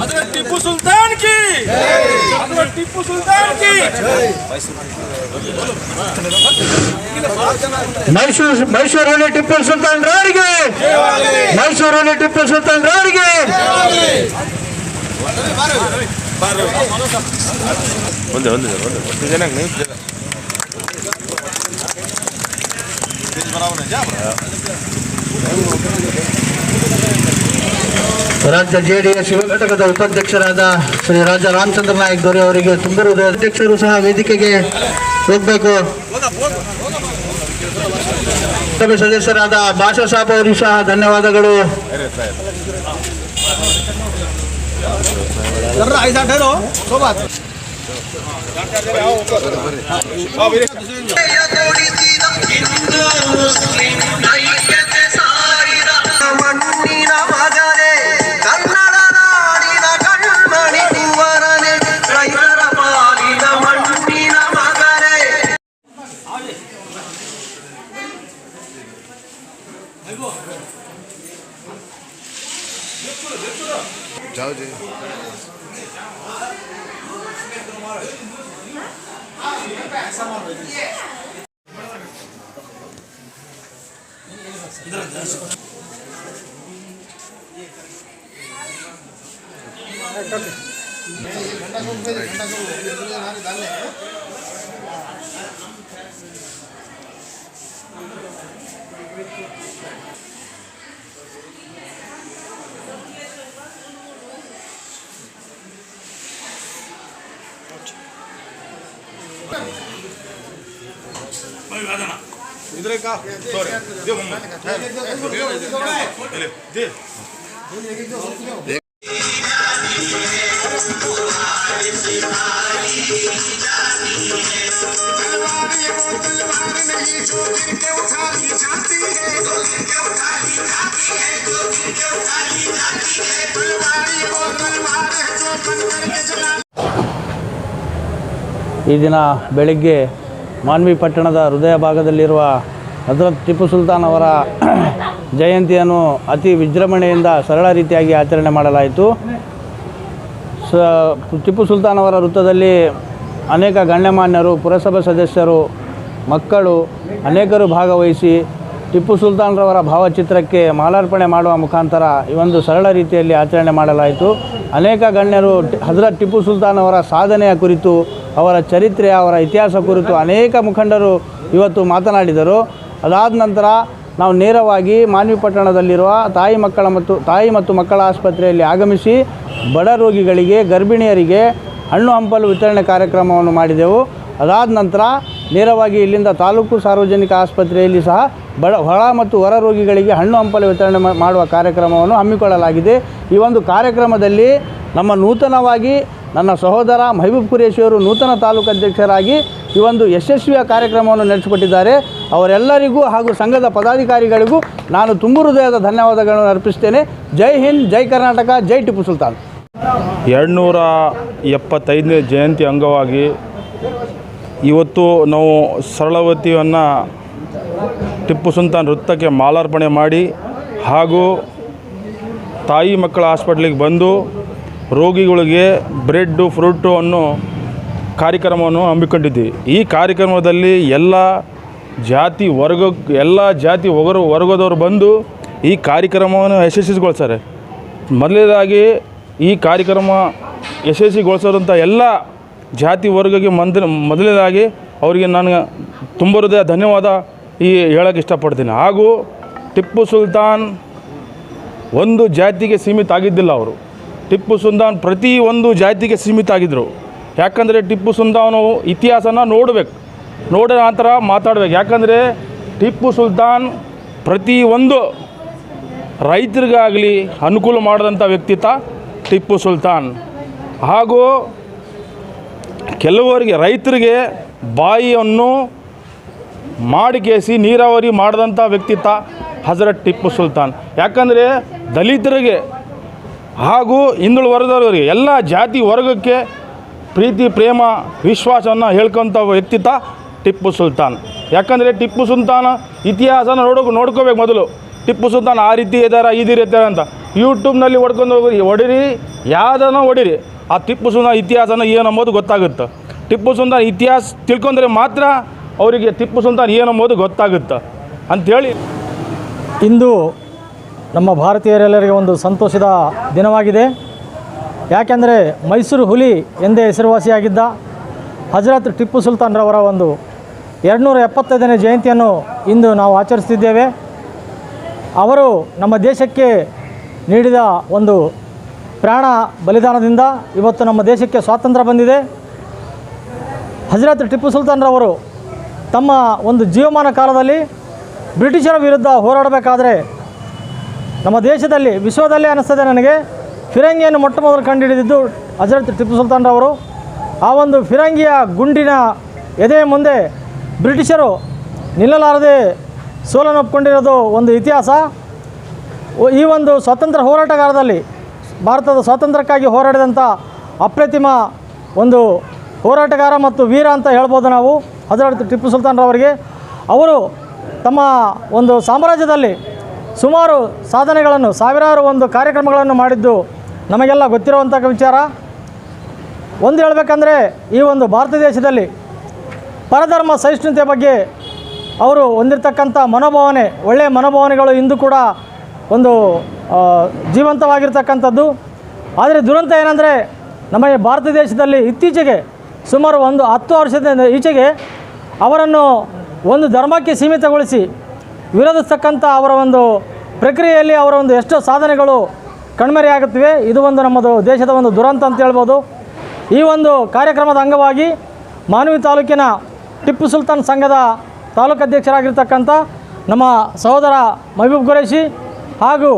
हजरत टिप्पू सुल्तान की हजरत टिप्पू सुल्तान की ಮೈಸೂರು ಮೈಸೂರಲ್ಲಿ ಟಿಪ್ಪು ಸುಲ್ತಾನ್ ರಾರಿಗೆ ಮೈಸೂರಲ್ಲಿ ಟಿಪ್ಪು ಸುಲ್ತಾನ್ ರಾರಿಗೆ ಒಂದೇ ಒಂದೇ ಒಂದೇ ಒಂದು ಜನ ನೀವು ಜನ ರಾಜ್ಯ ಜೆಡಿಎಸ್ ಯುವ ಘಟಕದ ಉಪಾಧ್ಯಕ್ಷರಾದ ಶ್ರೀ ರಾಜ ರಾಮಚಂದ್ರ ನಾಯಕ್ ದೊರೆ ಅವರಿಗೆ ತುಂಬ ಹೃದಯ ಅಧ್ಯಕ್ಷರು ಸಹ ವೇದಿಕೆಗೆ ಹೋಗಬೇಕು ಸಭೆ ಸದಸ್ಯರಾದ ಭಾಷಾ ಸಾಬ್ ಅವರಿಗೂ ಸಹ ಧನ್ಯವಾದಗಳು ಮಣ್ಣಿನ যাও যে घंटा घंटा ಈ ದಿನ ಬೆಳಗ್ಗೆ ಮಾನ್ವಿ ಪಟ್ಟಣದ ಹೃದಯ ಭಾಗದಲ್ಲಿರುವ ಹಜರತ್ ಟಿಪ್ಪು ಸುಲ್ತಾನ್ ಅವರ ಜಯಂತಿಯನ್ನು ಅತಿ ವಿಜೃಂಭಣೆಯಿಂದ ಸರಳ ರೀತಿಯಾಗಿ ಆಚರಣೆ ಮಾಡಲಾಯಿತು. ಸ, ಟಿಪ್ಪು ಸುಲ್ತಾನ್ ಅವರ ವೃತ್ತದಲ್ಲಿ ಅನೇಕ ಗಣ್ಯಮಾನ್ಯರು, ಪುರಸಭೆ ಸದಸ್ಯರು, ಮಕ್ಕಳು ಅನೇಕರು ಭಾಗವಹಿಸಿ ಟಿಪ್ಪು ಸುಲ್ತಾನ್ರವರ ಭಾವಚಿತ್ರಕ್ಕೆ ಮಾಲಾರ್ಪಣೆ ಮಾಡುವ ಮುಖಾಂತರ ಈ ಒಂದು ಸರಳ ರೀತಿಯಲ್ಲಿ ಆಚರಣೆ ಮಾಡಲಾಯಿತು. ಅನೇಕ ಗಣ್ಯರು ಹಜರತ್ ಟಿಪ್ಪು ಸುಲ್ತಾನ್ ಅವರ ಸಾಧನೆಯ ಕುರಿತು ಅವರ ಚರಿತ್ರೆ, ಅವರ ಇತಿಹಾಸ ಕುರಿತು ಅನೇಕ ಮುಖಂಡರು ಇವತ್ತು ಮಾತನಾಡಿದರು. ಅದಾದ ನಂತರ ನಾವು ನೇರವಾಗಿ ಮಾನ್ವಿ ಪಟ್ಟಣದಲ್ಲಿರುವ ತಾಯಿ ಮಕ್ಕಳ ಮತ್ತು ತಾಯಿ ಮತ್ತು ಮಕ್ಕಳ ಆಸ್ಪತ್ರೆಯಲ್ಲಿ ಆಗಮಿಸಿ ಬಡ ರೋಗಿಗಳಿಗೆ, ಗರ್ಭಿಣಿಯರಿಗೆ ಹಣ್ಣು ಹಂಪಲು ವಿತರಣೆ ಕಾರ್ಯಕ್ರಮವನ್ನು ಮಾಡಿದೆವು. ಅದಾದ ನಂತರ ನೇರವಾಗಿ ಇಲ್ಲಿಂದ ತಾಲೂಕು ಸಾರ್ವಜನಿಕ ಆಸ್ಪತ್ರೆಯಲ್ಲಿ ಸಹ ಬಡ ಹೊರ ಮತ್ತು ಹೊರ ರೋಗಿಗಳಿಗೆ ಹಣ್ಣು ಹಂಪಲು ವಿತರಣೆ ಮಾಡುವ ಕಾರ್ಯಕ್ರಮವನ್ನು ಹಮ್ಮಿಕೊಳ್ಳಲಾಗಿದೆ. ಈ ಒಂದು ಕಾರ್ಯಕ್ರಮದಲ್ಲಿ ನಮ್ಮ ನೂತನವಾಗಿ ನನ್ನ ಸಹೋದರ ಮಹಬೂಬ್ ಕುರೇಶಿ ಅವರು ನೂತನ ತಾಲೂಕು ಅಧ್ಯಕ್ಷರಾಗಿ ಈ ಒಂದು ಯಶಸ್ವಿಯ ಕಾರ್ಯಕ್ರಮವನ್ನು ನಡೆಸಿಕೊಟ್ಟಿದ್ದಾರೆ. ಅವರೆಲ್ಲರಿಗೂ ಹಾಗೂ ಸಂಘದ ಪದಾಧಿಕಾರಿಗಳಿಗೂ ನಾನು ತುಂಬು ಹೃದಯದ ಧನ್ಯವಾದಗಳನ್ನು ಅರ್ಪಿಸ್ತೇನೆ ಜೈ ಹಿಂದ್, ಜೈ ಕರ್ನಾಟಕ, ಜೈ ಟಿಪ್ಪು ಸುಲ್ತಾನ್. ಎರಡುನೂರ ಎಪ್ಪತ್ತೈದನೇ ಜಯಂತಿ ಅಂಗವಾಗಿ ಇವತ್ತು ನಾವು ಸರಳವತಿಯನ್ನು ಟಿಪ್ಪು ಸುಲ್ತಾನ್ ವೃತ್ತಕ್ಕೆ ಮಾಲಾರ್ಪಣೆ ಮಾಡಿ ಹಾಗೂ ತಾಯಿ ಮಕ್ಕಳ ಹಾಸ್ಪಿಟ್ಲಿಗೆ ಬಂದು ರೋಗಿಗಳಿಗೆ ಬ್ರೆಡ್ಡು, ಫ್ರೂಟು ಅನ್ನೋ ಕಾರ್ಯಕ್ರಮವನ್ನು ಹಮ್ಮಿಕೊಂಡಿದ್ದೀವಿ ಈ ಕಾರ್ಯಕ್ರಮದಲ್ಲಿ ಎಲ್ಲ ಜಾತಿ ವರ್ಗ, ಎಲ್ಲ ಜಾತಿ ಒಗರು, ವರ್ಗದವರು ಬಂದು ಈ ಕಾರ್ಯಕ್ರಮವನ್ನು ಯಶಸ್ವಿಗೊಳಿಸ್ತಾರೆ. ಮೊದಲನೇದಾಗಿ ಈ ಕಾರ್ಯಕ್ರಮ ಯಶಸ್ವಿಗೊಳಿಸೋದಂಥ ಎಲ್ಲ ಜಾತಿ ವರ್ಗಕ್ಕೆ ಮಂದ, ಮೊದಲನೇದಾಗಿ ಅವರಿಗೆ ನಾನು ತುಂಬ ಹೃದಯ ಧನ್ಯವಾದ ಈ ಹೇಳೋಕ್ಕೆ ಇಷ್ಟಪಡ್ತೀನಿ. ಹಾಗೂ ಟಿಪ್ಪು ಸುಲ್ತಾನ್ ಒಂದು ಜಾತಿಗೆ ಸೀಮಿತ ಆಗಿದ್ದಿಲ್ಲ ಅವರು. ಟಿಪ್ಪು ಸುಲ್ತಾನ್ ಒಂದು ಜಾತಿಗೆ ಸೀಮಿತ ಆಗಿದ್ದರು ಯಾಕಂದರೆ ಟಿಪ್ಪು ಸುಲ್ತಾನು ಇತಿಹಾಸನ ನೋಡಬೇಕು. ನೋಡಿದ ನಂತರ ಮಾತಾಡಬೇಕು. ಯಾಕಂದರೆ ಟಿಪ್ಪು ಸುಲ್ತಾನ್ ಪ್ರತಿ ಒಂದು ರೈತರಿಗಾಗಲಿ ಅನುಕೂಲ ಮಾಡಿದಂಥ ವ್ಯಕ್ತಿತ್ವ ಟಿಪ್ಪು ಸುಲ್ತಾನ್. ಹಾಗೂ ಕೆಲವರಿಗೆ, ರೈತರಿಗೆ ಬಾಯಿಯನ್ನು ಮಾಡಿಕೇಸಿ ನೀರಾವರಿ ಮಾಡಿದಂಥ ವ್ಯಕ್ತಿತ್ವ ಹಜರತ್ ಟಿಪ್ಪು ಸುಲ್ತಾನ್. ಯಾಕಂದರೆ ದಲಿತರಿಗೆ ಹಾಗೂ ವರ್ಗದವರಿಗೆ, ಎಲ್ಲ ಜಾತಿ ವರ್ಗಕ್ಕೆ ಪ್ರೀತಿ, ಪ್ರೇಮ, ವಿಶ್ವಾಸವನ್ನು ಹೇಳ್ಕೊಂಥ ವ್ಯಕ್ತಿತ್ವ ಟಿಪ್ಪು ಸುಲ್ತಾನ್. ಯಾಕಂದರೆ ಟಿಪ್ಪು ಸುಲ್ತಾನ ಇತಿಹಾಸನ ನೋಡೋ ನೋಡ್ಕೋಬೇಕು ಮೊದಲು. ಟಿಪ್ಪು ಸುಲ್ತಾನ್ ಆ ರೀತಿ ಇದ್ದಾರೆ ಈ ರೀತಿ ಇದ್ದಾರೆ ಅಂತ. ಯೂಟ್ಯೂಬ್ನಲ್ಲಿ ಹೊಡ್ಕೊಂಡು ಹೋಗಿ ಹೊಡಿರಿ ಯಾವುದನ್ನ ಹೊಡಿರಿ, ಆ ಟಿಪ್ಪು ಸುಲ್ತಾನ್ ಇತಿಹಾಸನ ಏನಂಬೋದು ಗೊತ್ತಾಗುತ್ತೆ. ಟಿಪ್ಪು ಸುಲ್ತಾನ್ ಇತಿಹಾಸ ತಿಳ್ಕೊಂಡ್ರೆ ಮಾತ್ರ ಅವರಿಗೆ ಟಿಪ್ಪು ಸುಲ್ತಾನ್ ಏನಂಬೋದು ಗೊತ್ತಾಗುತ್ತೆ. ಅಂಥೇಳಿ, ಇಂದು ನಮ್ಮ ಭಾರತೀಯರೆಲ್ಲರಿಗೆ ಒಂದು ಸಂತೋಷದ ದಿನವಾಗಿದೆ. ಯಾಕೆಂದರೆ ಮೈಸೂರು ಹುಲಿ ಎಂದೇ ಹೆಸರುವಾಸಿಯಾಗಿದ್ದ ಹಜರತ್ ಟಿಪ್ಪು ಸುಲ್ತಾನ್ರವರ ಒಂದು ಎರಡುನೂರ ಎಪ್ಪತ್ತೈದನೇ ಜಯಂತಿಯನ್ನು ಇಂದು ನಾವು ಆಚರಿಸ್ತಿದ್ದೇವೆ ಅವರು ನಮ್ಮ ದೇಶಕ್ಕೆ ನೀಡಿದ ಒಂದು ಪ್ರಾಣ ಬಲಿದಾನದಿಂದ ಇವತ್ತು ನಮ್ಮ ದೇಶಕ್ಕೆ ಸ್ವಾತಂತ್ರ್ಯ ಬಂದಿದೆ. ಹಜರತ್ ಟಿಪ್ಪು ಸುಲ್ತಾನ್ರವರು ತಮ್ಮ ಒಂದು ಜೀವಮಾನ ಕಾಲದಲ್ಲಿ ಬ್ರಿಟಿಷರ ವಿರುದ್ಧ ಹೋರಾಡಬೇಕಾದ್ರೆ ನಮ್ಮ ದೇಶದಲ್ಲಿ, ವಿಶ್ವದಲ್ಲೇ ಅನಿಸ್ತದೆ ನನಗೆ. ಫಿರಂಗಿಯನ್ನು ಮೊಟ್ಟ ಮೊದಲು ಕಂಡುಹಿಡಿದಿದ್ದು ಹಜರತ್ ಟಿಪ್ಪು ಸುಲ್ತಾನ್ರವರು ಆ ಒಂದು ಫಿರಂಗಿಯ ಗುಂಡಿನ ಎದೆ ಮುಂದೆ ಬ್ರಿಟಿಷರು ನಿಲ್ಲಲಾರದೆ ಸೋಲನ್ನೊಪ್ಕೊಂಡಿರೋದು ಒಂದು ಇತಿಹಾಸ. ಈ ಒಂದು ಸ್ವಾತಂತ್ರ್ಯ ಹೋರಾಟಗಾರದಲ್ಲಿ ಭಾರತದ ಸ್ವಾತಂತ್ರ್ಯಕ್ಕಾಗಿ ಹೋರಾಡಿದಂಥ ಅಪ್ರತಿಮ ಒಂದು ಹೋರಾಟಗಾರ ಮತ್ತು ವೀರ ಅಂತ ಹೇಳ್ಬೋದು ನಾವು, ಹಜರತ್ ಟಿಪ್ಪು ಸುಲ್ತಾನ್ರವರಿಗೆ ಅವರು ತಮ್ಮ ಒಂದು ಸಾಮ್ರಾಜ್ಯದಲ್ಲಿ ಸುಮಾರು ಸಾಧನೆಗಳನ್ನು, ಸಾವಿರಾರು ಒಂದು ಕಾರ್ಯಕ್ರಮಗಳನ್ನು ಮಾಡಿದ್ದು ನಮಗೆಲ್ಲ ಗೊತ್ತಿರುವಂಥ ವಿಚಾರ. ಒಂದು ಹೇಳಬೇಕಂದ್ರೆ, ಈ ಒಂದು ಭಾರತ ದೇಶದಲ್ಲಿ ಪರಧರ್ಮ ಸಹಿಷ್ಣುತೆ ಬಗ್ಗೆ ಅವರು ಹೊಂದಿರತಕ್ಕಂಥ ಮನೋಭಾವನೆ, ಒಳ್ಳೆಯ ಮನೋಭಾವನೆಗಳು ಇಂದು ಕೂಡ ಒಂದು ಜೀವಂತವಾಗಿರ್ತಕ್ಕಂಥದ್ದು. ಆದರೆ ದುರಂತ ಏನಂದರೆ, ನಮ್ಮ ಈ ಭಾರತ ದೇಶದಲ್ಲಿ ಇತ್ತೀಚೆಗೆ ಸುಮಾರು ಒಂದು ಹತ್ತು ವರ್ಷದಿಂದ ಈಚೆಗೆ ಅವರನ್ನು ಒಂದು ಧರ್ಮಕ್ಕೆ ಸೀಮಿತಗೊಳಿಸಿ ವಿರೋಧಿಸ್ತಕ್ಕಂಥ ಅವರ ಒಂದು ಪ್ರಕ್ರಿಯೆಯಲ್ಲಿ ಅವರ ಒಂದು ಎಷ್ಟೋ ಸಾಧನೆಗಳು ಕಣ್ಮರೆಯಾಗುತ್ತಿವೆ ಇದು ಒಂದು ನಮ್ಮದು ದೇಶದ ಒಂದು ದುರಂತ ಅಂತ ಹೇಳ್ಬೋದು. ಈ ಒಂದು ಕಾರ್ಯಕ್ರಮದ ಅಂಗವಾಗಿ ಮಾನವಿ ತಾಲೂಕಿನ ಟಿಪ್ಪು ಸುಲ್ತಾನ್ ಸಂಘದ ತಾಲೂಕು ಅಧ್ಯಕ್ಷರಾಗಿರ್ತಕ್ಕಂಥ ನಮ್ಮ ಸಹೋದರ ಮಹಬೂಬ್ ಗುರೇಶಿ ಹಾಗೂ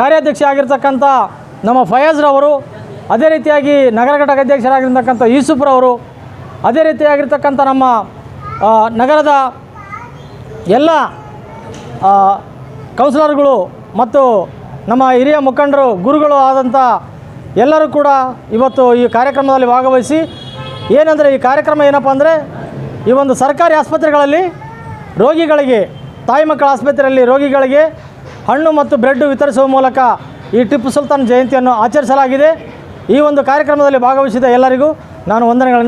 ಕಾರ್ಯಾಧ್ಯಕ್ಷ ಆಗಿರ್ತಕ್ಕಂಥ ನಮ್ಮ ಫಯಾಜ್ರವರು ಅದೇ ರೀತಿಯಾಗಿ ನಗರ ಘಟಕ ಅಧ್ಯಕ್ಷರಾಗಿರ್ತಕ್ಕಂಥ ಯೂಸುಫ್ರವರು ಅದೇ ರೀತಿಯಾಗಿರ್ತಕ್ಕಂಥ ನಮ್ಮ ನಗರದ ಎಲ್ಲ ಕೌನ್ಸಿಲರ್ಗಳು ಮತ್ತು ನಮ್ಮ ಹಿರಿಯ ಮುಖಂಡರು, ಗುರುಗಳು ಆದಂಥ ಎಲ್ಲರೂ ಕೂಡ ಇವತ್ತು ಈ ಕಾರ್ಯಕ್ರಮದಲ್ಲಿ ಭಾಗವಹಿಸಿ, ಏನಂದರೆ ಈ ಕಾರ್ಯಕ್ರಮ ಏನಪ್ಪ ಅಂದರೆ, ಈ ಒಂದು ಸರ್ಕಾರಿ ಆಸ್ಪತ್ರೆಗಳಲ್ಲಿ ರೋಗಿಗಳಿಗೆ, ತಾಯಿ ಮಕ್ಕಳ ಆಸ್ಪತ್ರೆಯಲ್ಲಿ ರೋಗಿಗಳಿಗೆ ಹಣ್ಣು ಮತ್ತು ಬ್ರೆಡ್ ವಿತರಿಸುವ ಮೂಲಕ ಈ ಟಿಪ್ಪು ಸುಲ್ತಾನ್ ಜಯಂತಿಯನ್ನು ಆಚರಿಸಲಾಗಿದೆ. ಈ ಒಂದು ಕಾರ್ಯಕ್ರಮದಲ್ಲಿ ಭಾಗವಹಿಸಿದ ಎಲ್ಲರಿಗೂ ನಾನು ವಂದನೆಗಳನ್ನು